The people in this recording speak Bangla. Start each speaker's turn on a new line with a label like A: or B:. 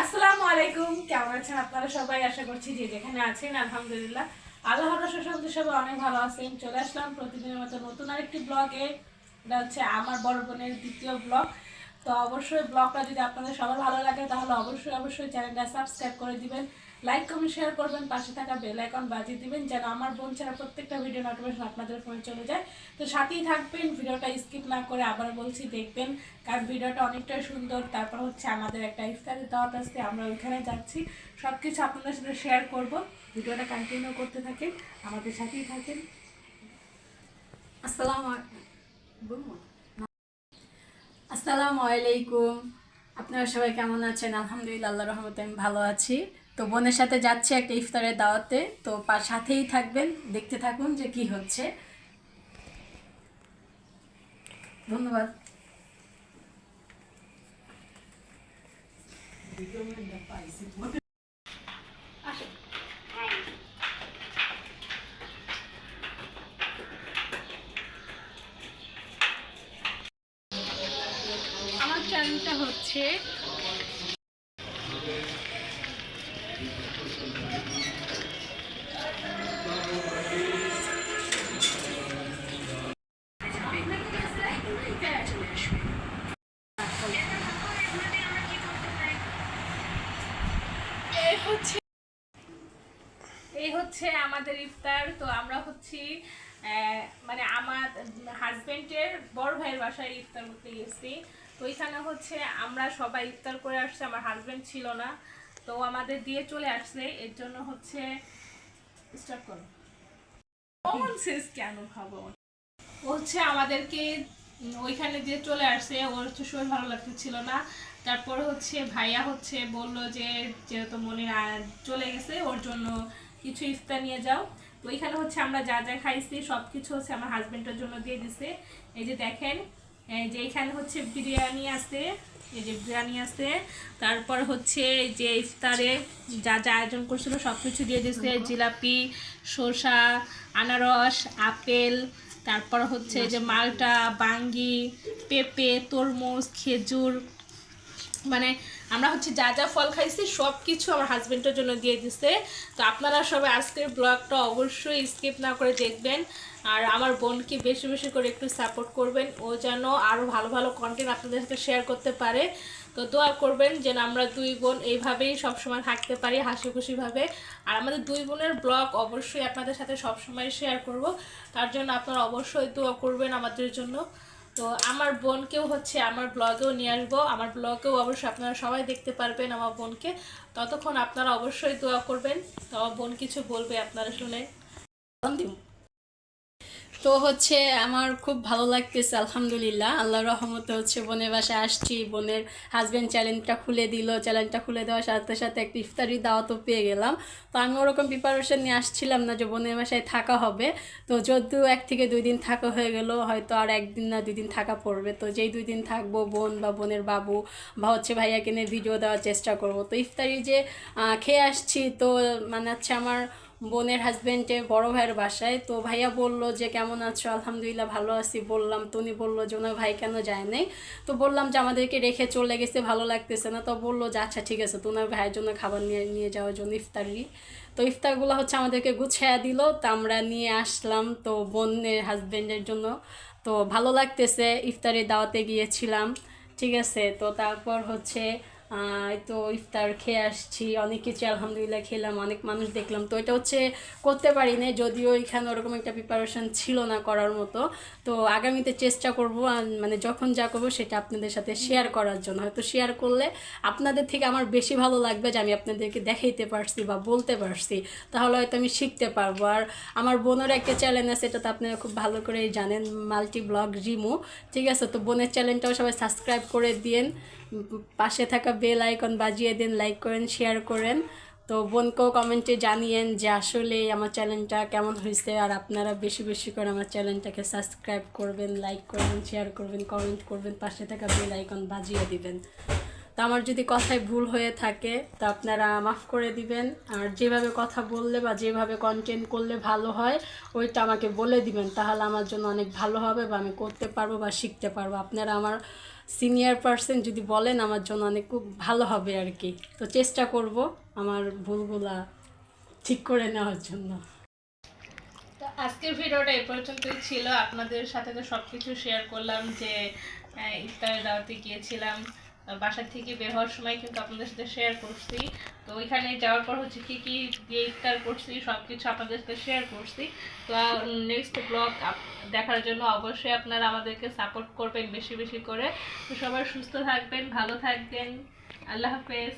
A: আসসালামু আলাইকুম কেমন আছেন আপনারা সবাই? আশা করছি যে যেখানে আছেন, আলহামদুলিল্লাহ। আল্লাহ শান্তি সবাই অনেক ভালো আছেন। চলে আসলাম প্রতিদিনের মতো নতুন আরেকটি ব্লগে। এটা হচ্ছে আমার বড় বোনের দ্বিতীয় ব্লগ। তো অবশ্যই ব্লগটা যদি আপনাদের সবার ভালো লাগে, তাহলে অবশ্যই অবশ্যই চ্যানেলটা সাবস্ক্রাইব করে দিবেন। লাইক কমেন্ট শেয়ার করবেন, পাশে থাকা বেল আইকন বাজিয়ে দিবেন, যেন আমার বোন ছাড়া প্রত্যেকটা ভিডিও নোটিফিকেশন আপনাদের ফোনে চলে যায়। তো সাথেই থাকবেন ভিডিওটা স্কিপ না করে আবার বলছি, দেখবেন কারণ ভিডিওটা অনেকটাই সুন্দর। তারপর হচ্ছে আমাদের একটা ইফতারি দাওয়াত আসতে আমরা ওইখানে যাচ্ছি। সব কিছু আপনাদের সাথে শেয়ার করব। ভিডিওটা কন্টিনিউ করতে থাকেন, আমাদের সাথেই থাকেন।
B: আসসালামু আসসালামু আলাইকুম। আপনারা সবাই কেমন আছেন? আলহামদুলিল্লাহ রহমতে আমি ভালো আছি। তো বোনের সাথে যাচ্ছে একটা ইফতারের দাওয়াতে, তো সাথেই থাকবেন, দেখতে থাকুন যে কি হচ্ছে। ধন্যবাদ। আমার চ্যানেলটা হচ্ছে
A: এই হচ্ছে আমাদের ইফতার। তো আমরা হচ্ছি মানে আমার হাজবেন্ডের বড় ভাইয়ের বাসায় ইফতার করতে গেছি। তো এখানে হচ্ছে আমরা সবাই ইফতার করে আসছি, আমার হাজবেন্ড ছিল না। তো আমাদের দিয়ে চলে আসছে, এর জন্য হচ্ছে স্টার্ট করো। কমন কেন ভাবো? হচ্ছে আমাদেরকে ওইখানে দিয়ে চলে আসছে, ওর হচ্ছে শরীর ভালো লাগতেছিল না। তারপর হচ্ছে ভাইয়া হচ্ছে বলল যে, যেহেতু মনে চলে গেছে, ওর জন্য কিছু ইফতার নিয়ে যাও। তো ওইখানে হচ্ছে আমরা যা যা খাইছি সব কিছু হচ্ছে আমার হাজবেন্ডের জন্য দিয়ে দিছে। এই যে দেখেন যে এখানে হচ্ছে বিরিয়ানি আছে, এই যে বিরিয়ানি আছে। তারপর হচ্ছে যে ইফতারে যা যা আয়োজন করছিল সব কিছু দিয়ে দিছে। জিলাপি, শসা, আনারস, আপেল, তারপর হচ্ছে যে মালটা, বাঙ্গি, পেঁপে, তরমুজ, খেজুর মানে আমরা হচ্ছে যা যা ফল খাইছি সব কিছু আমার হাজব্যান্ডের জন্য দিয়ে দিছে। তো আপনারা সবাই আজকের ব্লগটা অবশ্যই স্কিপ না করে দেখবেন। আর আমার বোনকে বেশি বেশি করে একটু সাপোর্ট করবেন। ও যেন আরও ভালো ভালো কন্টেন্ট আপনাদের সাথে শেয়ার করতে পারে। তো দোয়া করবেন যেন আমরা দুই বোন এইভাবেই সবসময় থাকতে পারি হাসি খুশিভাবে আর আমাদের দুই বোনের ব্লগ অবশ্যই আপনাদের সাথে সবসময় শেয়ার করব। তার জন্য আপনারা অবশ্যই দোয়া করবেন আমাদের জন্য। তো আমার বোনকেও হচ্ছে আমার ব্লগেও নিয়ে আসব। আমার ব্লগেও অবশ্যই আপনারা সবাই দেখতে পারবেন আমার বোনকে। ততক্ষণ আপনারা অবশ্যই দোয়া করবেন। তো আমার বোন কিছু বলবে আপনারা শুনে।
B: তো হচ্ছে আমার খুব ভালো লাগতেছে, আলহামদুলিল্লাহ। আল্লাহ রহমতে হচ্ছে বোনের বাসায় আসছি, বোনের হাজব্যান্ড চ্যালেঞ্জটা খুলে দিল চ্যালেঞ্জটা খুলে দেওয়ার সাথে সাথে একটা ইফতারি দাওয়াতও পেয়ে গেলাম। তো আমি ওরকম প্রিপারেশন নিয়ে আসছিলাম না যে বোনের বাসায় থাকা হবে। তো যদিও এক থেকে দুই দিন থাকা হয়ে গেল, হয়তো আর একদিন না দুই দিন থাকা পড়বে। তো যেই দুই দিন থাকব, বোন বা বোনের বাবু বা হচ্ছে ভাইয়াকে নিয়ে ভিডিও দেওয়ার চেষ্টা করব। তো ইফতারি যে খেয়ে আসছি, তো মানে হচ্ছে আমার বোনের বড় ভাইয়ের বাসায়। তো ভাইয়া বলল যে, কেমন আছো? আলহামদুলিল্লাহ ভালো আছি। বললাম, তো উনি বলল যে, ওনার ভাই কেন যায় নাই? তো বললাম যে, আমাদেরকে রেখে চলে গেছে, ভালো লাগতেছে না। তো বলল যে আচ্ছা ঠিক আছে, তো ওনার ভাইয়ের জন্য খাবার নিয়ে নিয়ে যাওয়ার জন্য ইফতারি। তো ইফতারগুলো হচ্ছে আমাদেরকে গুছিয়ে দিল। তো আমরা নিয়ে আসলাম তো বোনের হাজব্যান্ডের জন্য। তো ভালো লাগতেছে, ইফতারি দাওয়াতে গিয়েছিলাম। ঠিক আছে, তো তারপর হচ্ছে তো ইফতার খেয়ে আসছি, অনেক কিছু আলহামদুলিল্লাহ খেলাম, অনেক মানুষ দেখলাম। তো এটা হচ্ছে করতে পারি না যদিও এখানে ওরকম একটা প্রিপারেশন ছিল না করার মতো। তো আগামীতে চেষ্টা করব মানে যখন যা করব সেটা আপনাদের সাথে শেয়ার করার জন্য। হয়তো শেয়ার করলে আপনাদের থেকে আমার বেশি ভালো লাগবে যে আমি আপনাদেরকে দেখাইতে পারছি বা বলতে পারছি। তাহলে হয়তো আমি শিখতে পারব। আর আমার বোনের একটা চ্যানেল আছে এটা তো আপনারা খুব ভালো করেই জানেন মাল্টি ব্লগ রিমু। ঠিক আছে, তো বোনের চ্যানেলটাও সবাই সাবস্ক্রাইব করে দিন পাশে থাকা বেল আইকন বাজিয়ে দিন লাইক করেন শেয়ার করেন। তো বোনকেও কমেন্টে জানিয়েন যে আসলে আমার চ্যানেলটা কেমন হয়েছে আর আপনারা বেশি বেশি করে আমার চ্যানেলটাকে সাবস্ক্রাইব করবেন লাইক করবেন শেয়ার করবেন কমেন্ট করবেন, পাশে থাকা বেল আইকন বাজিয়ে দিবেন। তো আমার যদি কথায় ভুল হয়ে থাকে, তো আপনারা মাফ করে দিবেন। আর যেভাবে কথা বললে বা যেভাবে কন্টেন্ট করলে ভালো হয়, ওইটা আমাকে বলে দিবেন। তাহলে আমার জন্য অনেক ভালো হবে বা আমি করতে পারব বা শিখতে পারব। আপনারা আমার সিনিয়র পার্সন যদি বলেন, আমার জন্য অনেক খুব ভালো হবে আর কি। তো চেষ্টা করব আমার ভুলগুলা ঠিক করে নেওয়ার জন্য।
A: তো আজকের ভিডিওটা এই পর্যন্তই ছিল। আপনাদের সাথে তো সব কিছু শেয়ার করলাম যে ইফতারের দাওয়াতে গিয়েছিলাম। বাসা থেকে বের হওয়ার সময় কিন্তু আপনাদের সাথে শেয়ার করছি। তো ওইখানে যাওয়ার পর হচ্ছে কি কি দিয়ে ইফতার করছি সব কিছু আপনাদের সাথে শেয়ার করছি। তো নেক্সট ব্লগ দেখার জন্য অবশ্যই আপনারা আমাদেরকে সাপোর্ট করবেন বেশি বেশি করে। তো সবাই সুস্থ থাকবেন, ভালো থাকবেন। আল্লাহ হাফেজ।